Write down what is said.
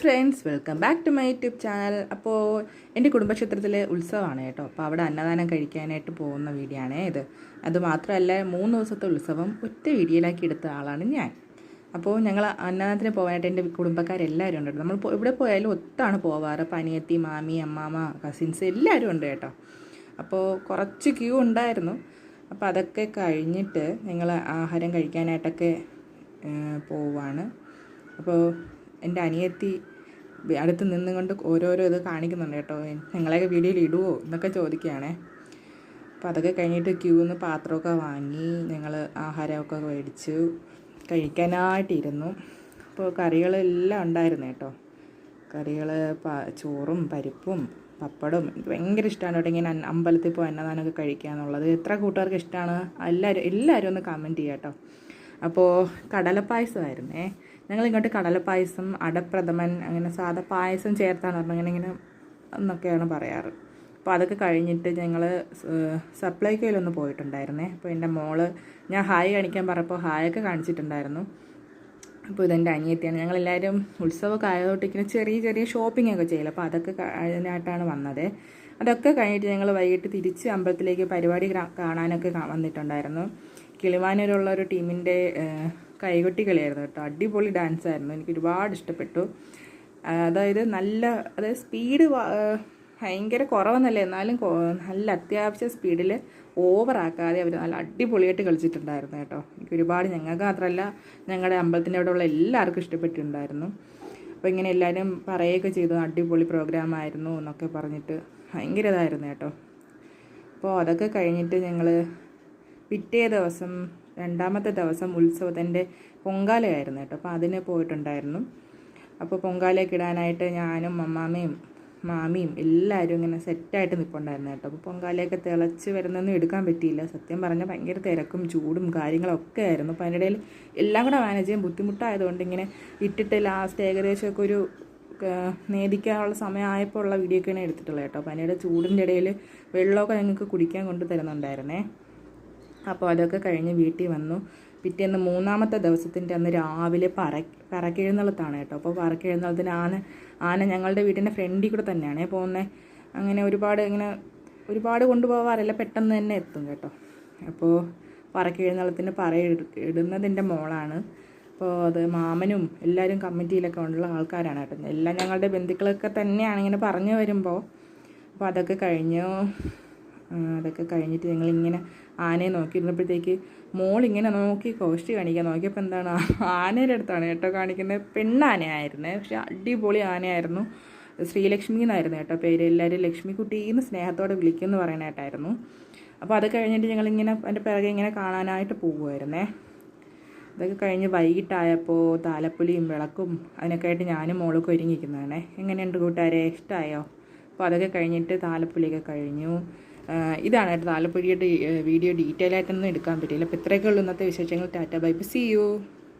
Friends welcome back to my YouTube channel അപ്പോൾ എന്റെ കുടുംബക്ഷേത്രത്തിലെ ഉത്സവമാണ് കേട്ടോ. അപ്പോൾ അവിടെ അന്നദാനം കഴിക്കാനായിട്ട് പോകുന്ന വീഡിയോ ആണേ ഇത് അതുമാത്രമല്ല മൂന്ന് ദിവസത്തെ ഉത്സവം ഒറ്റ വീഡിയോയിലാക്കി എടുത്ത ആളാണ് ഞാൻ. അപ്പോൾ ഞങ്ങൾ അന്നദാനത്തിന് പോകാനായിട്ട് എന്റെ കുടുംബക്കാരെല്ലാവരും ഉണ്ട് നമ്മൾ ഇവിടെ പോയാലും ഒത്താണ് പോവാറ്. പനിയത്തി മാമി അമ്മാമ കസിൻസ് എല്ലാവരും ഉണ്ട് കേട്ടോ. അപ്പോൾ കുറച്ച് ക്യൂ ഉണ്ടായിരുന്നു. അപ്പോൾ അതൊക്കെ കഴിഞ്ഞിട്ട് ഞങ്ങൾ ആഹാരം കഴിക്കാനായിട്ടൊക്കെ പോവാണ്. അപ്പോൾ എന്റെ അനിയത്തി അടുത്ത് നിന്നുകൊണ്ട് ഓരോരോ ഇത് കാണിക്കുന്നുണ്ട് കേട്ടോ. നിങ്ങളെയൊക്കെ വീഡിയോയിൽ ഇടുവോ എന്നൊക്കെ ചോദിക്കുകയാണേ. അപ്പോൾ അതൊക്കെ കഴിഞ്ഞിട്ട് ക്യൂന്ന് പാത്രമൊക്കെ വാങ്ങി ഞങ്ങൾ ആഹാരമൊക്കെ മേടിച്ചു. കഴിക്കാനായിട്ടിരുന്നു. അപ്പോൾ കറികളെല്ലാം ഉണ്ടായിരുന്നു കേട്ടോ. കറികൾ ചോറും പരിപ്പും പപ്പടും എനിക്ക് ഭയങ്കര ഇഷ്ടമാണ് കേട്ടോ ഇങ്ങനെ അമ്പലത്തിൽ പോയി അന്നദാനമൊക്കെ കഴിക്കുക എന്നുള്ളത്. എത്ര കൂട്ടുകാർക്ക് ഇഷ്ടമാണ്? എല്ലാവരും എല്ലാവരും ഒന്ന് കമന്റ് ചെയ്യാം കേട്ടോ. അപ്പോൾ കടലപ്പായസമായിരുന്നേ. ഞങ്ങൾ ഇങ്ങോട്ട് കടലപ്പായസം അടപ്രഥമൻ അങ്ങനെ സാധാ പായസം ചേർത്താണ് പറഞ്ഞത്. അങ്ങനെ ഇങ്ങനെ എന്നൊക്കെയാണ് പറയാറ്. അപ്പോൾ അതൊക്കെ കഴിഞ്ഞിട്ട് ഞങ്ങൾ സപ്ലൈക്കോയിലൊന്ന് പോയിട്ടുണ്ടായിരുന്നേ. അപ്പോൾ എന്റെ മോൾ ഞാൻ ഹായ് കാണിക്കാൻ പറഞ്ഞപ്പോൾ ഹായൊക്കെ കാണിച്ചിട്ടുണ്ടായിരുന്നു. അപ്പോൾ ഇതെന്റെ അനിയത്തിയാണ്. ഞങ്ങളെല്ലാവരും ഉത്സവമൊക്കെ ആയതുകൊണ്ട് ഇങ്ങനെ ചെറിയ ചെറിയ ഷോപ്പിംഗ് ഒക്കെ ചെയ്യില്ല അപ്പോൾ അതൊക്കെ അതിനായിട്ടാണ് വന്നത്. അതൊക്കെ കഴിഞ്ഞിട്ട് ഞങ്ങൾ വൈകിട്ട് തിരിച്ച് അമ്പലത്തിലേക്ക് പരിപാടി കാണാനൊക്കെ വന്നിട്ടുണ്ടായിരുന്നു. കിളിമാനൂരുള്ള ഒരു ടീമിന്റെ കൈകൊട്ടി കളിയായിരുന്നു കേട്ടോ. അടിപൊളി ഡാൻസ് ആയിരുന്നു. എനിക്ക് ഒരുപാട് ഇഷ്ടപ്പെട്ടു. അതായത് നല്ല അതായത് സ്പീഡ് ഭയങ്കര കുറവെന്നല്ല. എന്നാലും നല്ല അത്യാവശ്യ സ്പീഡിൽ ഓവറാക്കാതെ അവർ നല്ല അടിപൊളിയായിട്ട് കളിച്ചിട്ടുണ്ടായിരുന്നു കേട്ടോ. എനിക്ക് ഒരുപാട് ഞങ്ങൾക്ക് മാത്രമല്ല ഞങ്ങളുടെ അമ്പലത്തിന്റെ അവിടെ ഉള്ള എല്ലാവർക്കും ഇഷ്ടപ്പെട്ടിട്ടുണ്ടായിരുന്നു. അപ്പോൾ ഇങ്ങനെ എല്ലാവരും പറയുകയൊക്കെ ചെയ്തു. അടിപൊളി പ്രോഗ്രാം ആയിരുന്നു എന്നൊക്കെ പറഞ്ഞിട്ട് ഭയങ്കര ഇതായിരുന്നു കേട്ടോ. അപ്പോൾ അതൊക്കെ കഴിഞ്ഞിട്ട് ഞങ്ങൾ പിറ്റേ ദിവസം രണ്ടാമത്തെ ദിവസം ഉത്സവത്തിന്റെ പൊങ്കാലയായിരുന്നു കേട്ടോ. അപ്പോൾ അതിന് പോയിട്ടുണ്ടായിരുന്നു. അപ്പോൾ പൊങ്കാലയൊക്കെ ഇടാനായിട്ട് ഞാനും അമ്മാമ്മയും മാമിയും എല്ലാവരും ഇങ്ങനെ സെറ്റായിട്ട് നിൽപ്പുണ്ടായിരുന്നു കേട്ടോ. അപ്പോൾ പൊങ്കാലയൊക്കെ തിളച്ച് വരുന്നൊന്നും എടുക്കാൻ പറ്റിയില്ല. സത്യം പറഞ്ഞാൽ ഭയങ്കര തിരക്കും ചൂടും കാര്യങ്ങളൊക്കെ ആയിരുന്നു. അപ്പോൾ അതിനിടയിൽ എല്ലാം കൂടെ മാനേജ് ചെയ്യാൻ ബുദ്ധിമുട്ടായതുകൊണ്ട് ഇങ്ങനെ ഇട്ടിട്ട് ലാസ്റ്റ് ഏകദേശമൊക്കെ ഒരു നേദിക്കാനുള്ള സമയമായപ്പോൾ ഉള്ള വീഡിയോ ഒക്കെയാണ് എടുത്തിട്ടുള്ളത് കേട്ടോ. അപ്പോൾ അതിനിടെ ചൂടിന്റെ ഇടയിൽ വെള്ളമൊക്കെ ഞങ്ങൾക്ക് കുടിക്കാൻ കൊണ്ട് തരുന്നുണ്ടായിരുന്നേ. അപ്പോൾ അതൊക്കെ കഴിഞ്ഞ് വീട്ടിൽ വന്നു. പിറ്റേന്ന് മൂന്നാമത്തെ ദിവസത്തിന്റെ അന്ന് രാവിലെ പറ പറക്കെഴുന്നള്ളത്താണ് കേട്ടോ. അപ്പോൾ പറക്കെഴുന്നള്ളത്തിന് ആന ആന ഞങ്ങളുടെ വീട്ടിന്റെ ഫ്രണ്ടിൽ കൂടെ തന്നെയാണ്. പോകുന്നത് അങ്ങനെ ഒരുപാട് ഇങ്ങനെ ഒരുപാട് കൊണ്ടുപോകാറില്ല പെട്ടെന്ന് തന്നെ എത്തും കേട്ടോ. അപ്പോൾ പറക്കെഴുന്നള്ളത്തിന് പറ ഇട- ഇടുന്നതിന്റെ മോളാണ്. അപ്പോൾ അത് മാമനും എല്ലാവരും കമ്മിറ്റിയിലൊക്കെ ഉള്ള ആൾക്കാരാണ് കേട്ടോ. എല്ലാം ഞങ്ങളുടെ ബന്ധുക്കളൊക്കെ തന്നെയാണ് ഇങ്ങനെ പറഞ്ഞു വരുമ്പോൾ. അപ്പോൾ അതൊക്കെ കഴിഞ്ഞു. അതൊക്കെ കഴിഞ്ഞിട്ട് ഞങ്ങളിങ്ങനെ ആനയെ നോക്കിയിരുന്നപ്പോഴത്തേക്ക് മോൾ ഇങ്ങനെ നോക്കി കോഷ്ടി കാണിക്കാൻ നോക്കിയപ്പോൾ എന്താണ്? ആനയുടെ അടുത്താണ് കേട്ടോ കാണിക്കുന്നത്. പെണ്ണാനയായിരുന്നേ. പക്ഷെ അടിപൊളി ആനയായിരുന്നു. ശ്രീലക്ഷ്മി എന്നായിരുന്നു കേട്ടോ പേര്. എല്ലാവരും ലക്ഷ്മിക്കുട്ടീന്ന് സ്നേഹത്തോടെ വിളിക്കുമെന്ന് പറയാനായിട്ടായിരുന്നു അപ്പോൾ അത് കഴിഞ്ഞിട്ട് ഞങ്ങളിങ്ങനെ എന്റെ പിറകെ ഇങ്ങനെ കാണാനായിട്ട് പോകുമായിരുന്നേ അതൊക്കെ കഴിഞ്ഞ് വൈകിട്ടായപ്പോൾ താലപ്പൊലിയും വിളക്കും അതിനൊക്കെ ആയിട്ട് ഞാനും മോളൊക്കെ ഒരുങ്ങിക്കുന്നതാണേ എങ്ങനെയുണ്ട് കൂട്ടുകാരെ? ഇഷ്ടമായോ അപ്പോൾ അതൊക്കെ കഴിഞ്ഞിട്ട് താലപ്പൊലിയൊക്കെ കഴിഞ്ഞു. ഇതാണ് കേട്ടോ താലപ്പൊലിയുടെ വീഡിയോ ഡീറ്റെയിൽ ആയിട്ടൊന്നും എടുക്കാൻ പറ്റില്ല അപ്പോൾ ഇത്രയൊക്കെ ഉള്ളൂ ഇന്നത്തെ വിശേഷങ്ങൾ. ടാറ്റ ബൈ. C U